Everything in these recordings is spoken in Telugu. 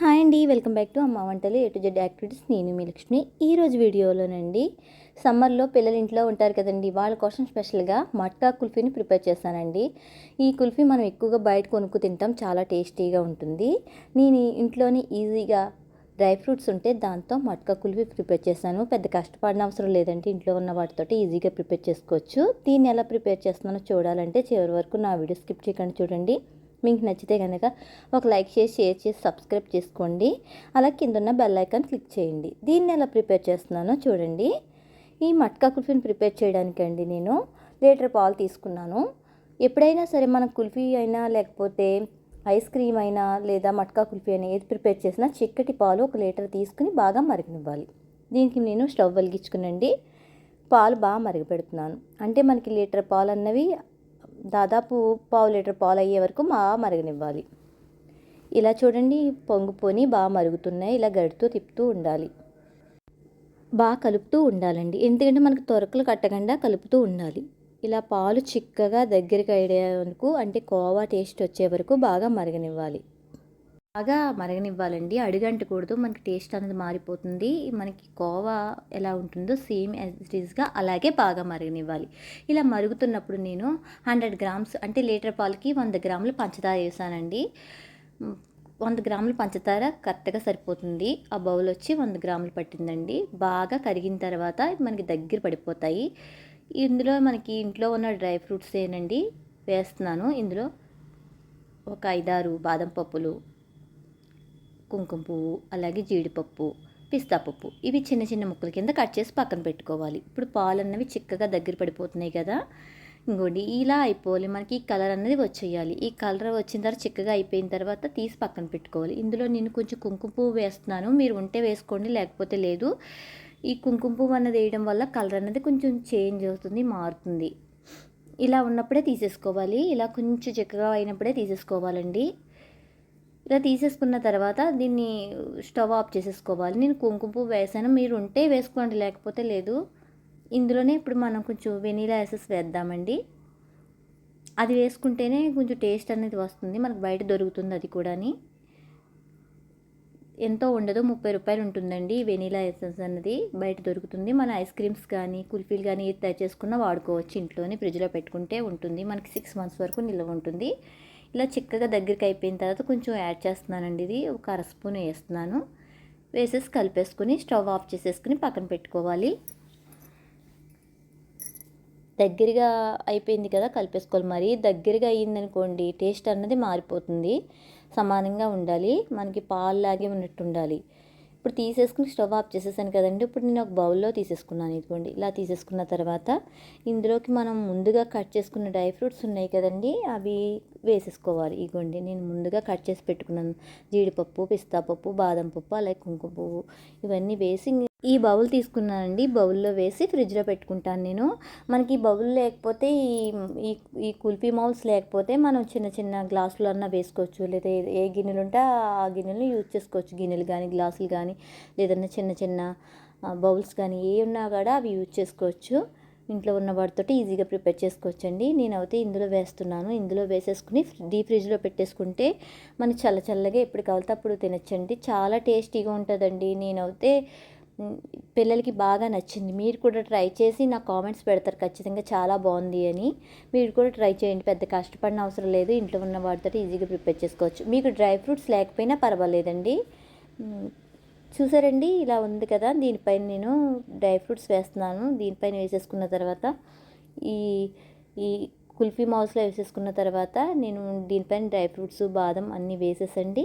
హాయ్ అండి వెల్కమ్ బ్యాక్ టు అమ్మ వంటలు ఏ టు జెడ్ యాక్టివిటీస్. నేను మీ లక్ష్మి. ఈరోజు వీడియోలోనండి సమ్మర్లో పిల్లలు ఇంట్లో ఉంటారు కదండి వాళ్ళ కోసం స్పెషల్గా మట్కా కుల్ఫీని ప్రిపేర్ చేస్తానండి. ఈ కుల్ఫీ మనం ఎక్కువగా బయట కొనుక్కు తింటాం చాలా టేస్టీగా ఉంటుంది. నేను ఇంట్లోనే ఈజీగా డ్రై ఫ్రూట్స్ ఉంటే దాంతో మట్కా కుల్ఫీ ప్రిపేర్ చేస్తాను. పెద్ద కష్టపడిన అవసరం లేదంటే ఇంట్లో ఉన్న వాటితో ఈజీగా ప్రిపేర్ చేసుకోవచ్చు. దీన్ని ఎలా ప్రిపేర్ చేస్తున్నానో చూడాలంటే చివరి వరకు నా వీడియో స్కిప్ చేయకుండా చూడండి. మీకు నచ్చితే కనుక ఒక లైక్ చేసి షేర్ చేసి సబ్స్క్రైబ్ చేసుకోండి. అలా కింద ఉన్న బెల్ ఐకాన్ క్లిక్ చేయండి. దీన్ని ఎలా ప్రిపేర్ చేస్తున్నానో చూడండి. ఈ మట్కా కుల్ఫీని ప్రిపేర్ చేయడానికండి నేను. లీటర్ పాలు తీసుకున్నాను. ఎప్పుడైనా సరే మనం కుల్ఫీ అయినా లేకపోతే ఐస్ క్రీమ్ అయినా లేదా మట్కా కుల్ఫీ అయినా ఏది ప్రిపేర్ చేసినా చిక్కటి పాలు ఒక లీటర్ తీసుకుని బాగా మరగనివ్వాలి. దీనికి నేను స్టవ్ వెలిగించుకునండి. పాలు బాగా మరగపెడుతున్నాను. అంటే మనకి లీటర్ పాలు అన్నవి దాదాపు పావు లీటర్ పాలు అయ్యే వరకు బాగా మరగనివ్వాలి. ఇలా చూడండి పొంగిపోని బాగా మరుగుతున్నాయి ఇలా గడుతూ తిప్పుతూ ఉండాలి. బాగా కలుపుతూ ఉండాలండి. ఎందుకంటే మనకు తొరకలు కట్టకుండా కలుపుతూ ఉండాలి. ఇలా పాలు చిక్కగా దగ్గరికి అయ్యే వరకు అంటే కోవా టేస్ట్ వచ్చే వరకు బాగా మరగనివ్వాలి. బాగా మరగనివ్వాలండి. అడుగంటకూడదు. మనకి టేస్ట్ అనేది మారిపోతుంది. మనకి కోవా ఎలా ఉంటుందో సేమ్ యాజ్ ఈస్గా అలాగే బాగా మరగనివ్వాలి. ఇలా మరుగుతున్నప్పుడు నేను హండ్రెడ్ గ్రామ్స్ అంటే లీటర్ పాలకి వంద గ్రాములు పంచదార వేసానండి. వంద గ్రాములు పంచదార కరెక్ట్గా సరిపోతుంది. ఆ బౌల్ వచ్చి వంద గ్రాములు పట్టిందండి. బాగా కరిగిన తర్వాత మనకి దగ్గర పడిపోతాయి. ఇందులో మనకి ఇంట్లో ఉన్న డ్రై ఫ్రూట్స్ ఏనండి వేస్తున్నాను. ఇందులో ఒక ఐదారు బాదం పప్పులు కుంకుమ పువ్వు అలాగే జీడిపప్పు పిస్తా పప్పు. ఇవి చిన్న చిన్న ముక్కల కింద కట్ చేసి పక్కన పెట్టుకోవాలి. ఇప్పుడు పాలు అన్నవి చిక్కగా దగ్గర పడిపోతున్నాయి కదా. ఇంకోటి ఇలా అయిపోవాలి. మనకి ఈ కలర్ అనేది వచ్చేయాలి. ఈ కలర్ వచ్చిన తర్వాత చిక్కగా అయిపోయిన తర్వాత తీసి పక్కన పెట్టుకోవాలి. ఇందులో నేను కొంచెం కుంకుమ పువ్వు వేస్తున్నాను. మీరు ఉంటే వేసుకోండి లేకపోతే లేదు. ఈ కుంకుమ పువ్వు అన్నది వేయడం వల్ల కలర్ అనేది కొంచెం చేంజ్ అవుతుంది మారుతుంది. ఇలా ఉన్నప్పుడే తీసేసుకోవాలి. ఇలా కొంచెం చిక్కగా అయినప్పుడే తీసేసుకోవాలండి. ఇలా తీసేసుకున్న తర్వాత దీన్ని స్టవ్ ఆఫ్ చేసేసుకోవాలి. నేను కుంకుమ పువ్వు వేసాను. మీరు ఉంటే వేసుకోండి. లేకపోతే లేదు. ఇందులోనే ఇప్పుడు మనం కొంచెం వెనీలా ఎసెస్ వేద్దామండి. అది వేసుకుంటేనే కొంచెం టేస్ట్ అనేది వస్తుంది. మనకు బయట దొరుకుతుంది అది కూడాని. ఎంతో ఉండదు. ముప్పై రూపాయలు ఉంటుందండి వెనీలా ఎసెన్స్ అన్నది బయట దొరుకుతుంది. మన ఐస్ క్రీమ్స్ కానీ కుల్ఫీలు కానీ ఏది తయారు చేసుకున్నా వాడుకోవచ్చు. ఇంట్లోనే ఫ్రిడ్జ్లో పెట్టుకుంటే ఉంటుంది. మనకి సిక్స్ మంత్స్ వరకు నిల్వ ఉంటుంది. ఇలా చిక్కగా దగ్గరికి అయిపోయిన తర్వాత కొంచెం యాడ్ చేస్తున్నానండి ఇది. ఒక అర స్పూన్ వేస్తున్నాను. వేసేసి కలిపేసుకుని స్టవ్ ఆఫ్ చేసేసుకుని పక్కన పెట్టుకోవాలి. దగ్గరగా అయిపోయింది కదా కలిపేసుకోవాలి మరి. దగ్గరగా అయ్యిందనుకోండి టేస్ట్ అన్నది మారిపోతుంది. సమానంగా ఉండాలి. మనకి పాలు లాగే ఉన్నట్టు ఉండాలి. ఇప్పుడు తీసేసుకుని స్టవ్ ఆఫ్ చేసేసాను కదండి. ఇప్పుడు నేను ఒక బౌల్లో తీసేసుకున్నాను ఇదిగోండి. ఇలా తీసేసుకున్న తర్వాత ఇందులోకి మనం ముందుగా కట్ చేసుకున్న డ్రై ఫ్రూట్స్ ఉన్నాయి కదండి అవి వేసేసుకోవాలి. ఇగోండి నేను ముందుగా కట్ చేసి పెట్టుకున్నాను. జీడిపప్పు పిస్తాపప్పు బాదం పప్పు అలాగే కుంకుమ పువ్వు ఇవన్నీ వేసి ఈ బౌల్ తీసుకున్నానండి. బౌల్లో వేసి ఫ్రిడ్జ్లో పెట్టుకుంటాను నేను. మనకి ఈ బౌల్ లేకపోతే ఈ ఈ కుల్ఫీ మౌల్స్ లేకపోతే మనం చిన్న చిన్న గ్లాసులు అన్నా వేసుకోవచ్చు. లేదా ఏ గిన్నెలు ఉంటే ఆ గిన్నెలు యూజ్ చేసుకోవచ్చు. గిన్నెలు కానీ గ్లాసులు కానీ లేదన్నా చిన్న చిన్న బౌల్స్ కానీ ఏ ఉన్నా కూడా అవి యూజ్ చేసుకోవచ్చు. ఇంట్లో ఉన్న వాటితో ఈజీగా ప్రిపేర్ చేసుకోవచ్చండి. నేనైతే ఇందులో వేస్తున్నాను. ఇందులో వేసేసుకుని డీప్ ఫ్రిడ్జ్లో పెట్టేసుకుంటే మనకి చల్ల చల్లగా ఎప్పుడు కావాలితే అప్పుడు తినచ్చండి. చాలా టేస్టీగా ఉంటుందండి. నేనైతే పిల్లలకి బాగా నచ్చింది. మీరు కూడా ట్రై చేసి నా కామెంట్స్ పెడతారు. ఖచ్చితంగా చాలా బాగుంది అని. మీరు కూడా ట్రై చేయండి. పెద్ద కష్టపడిన అవసరం లేదు. ఇంట్లో ఉన్న వాటితో ఈజీగా ప్రిపేర్ చేసుకోవచ్చు. మీకు డ్రై ఫ్రూట్స్ లేకపోయినా పర్వాలేదండి. చూసారండి? ఇలా ఉంది కదా. దీనిపైన నేను డ్రై ఫ్రూట్స్ వేస్తున్నాను. దీనిపైన వేసేసుకున్న తర్వాత ఈ ఈ కుల్ఫీ మౌస్లో వేసేసుకున్న తర్వాత నేను దీనిపైన డ్రై ఫ్రూట్స్ బాదం అన్నీ వేసేసండి.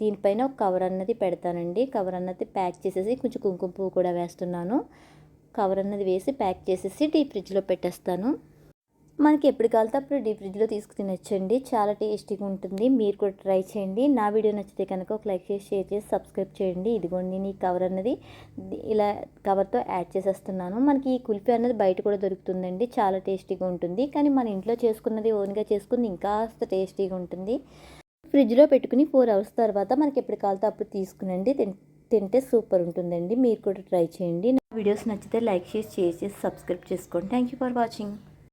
దీనిపైన ఒక కవర్ అన్నది పెడతానండి. కవర్ అన్నది ప్యాక్ చేసేసి కొంచెం కుంకుమ పువ్వు కూడా వేస్తున్నాను. కవర్ అన్నది వేసి ప్యాక్ చేసేసి డీప్ ఫ్రిడ్జ్లో పెట్టేస్తాను. మనకి ఎప్పుడు కావాలితే అప్పుడు డీప్ ఫ్రిడ్జ్లో తీసుకు తినొచ్చండి. చాలా టేస్టీగా ఉంటుంది. మీరు కూడా ట్రై చేయండి. నా వీడియో నచ్చితే కనుక ఒక లైక్ చేసి షేర్ చేసి సబ్స్క్రైబ్ చేయండి. ఇదిగోండి నీ కవర్ అన్నది ఇలా కవర్తో యాడ్ చేసేస్తున్నాను. మనకి ఈ కుల్ఫీ అన్నది బయట కూడా దొరుకుతుందండి. చాలా టేస్టీగా ఉంటుంది. కానీ మన ఇంట్లో చేసుకున్నది ఓన్గా చేసుకుంది ఇంకా టేస్టీగా ఉంటుంది. ఫ్రిడ్జ్లో పెట్టుకుని ఫోర్ అవర్స్ తర్వాత మనకి ఎప్పుడు కావాలితే అప్పుడు తీసుకునండి. తింటే సూపర్ ఉంటుందండి. మీరు కూడా ట్రై చేయండి. నా వీడియోస్ నచ్చితే లైక్ చేసి షేర్ చేసి సబ్స్క్రైబ్ చేసుకోండి. Thank you for watching.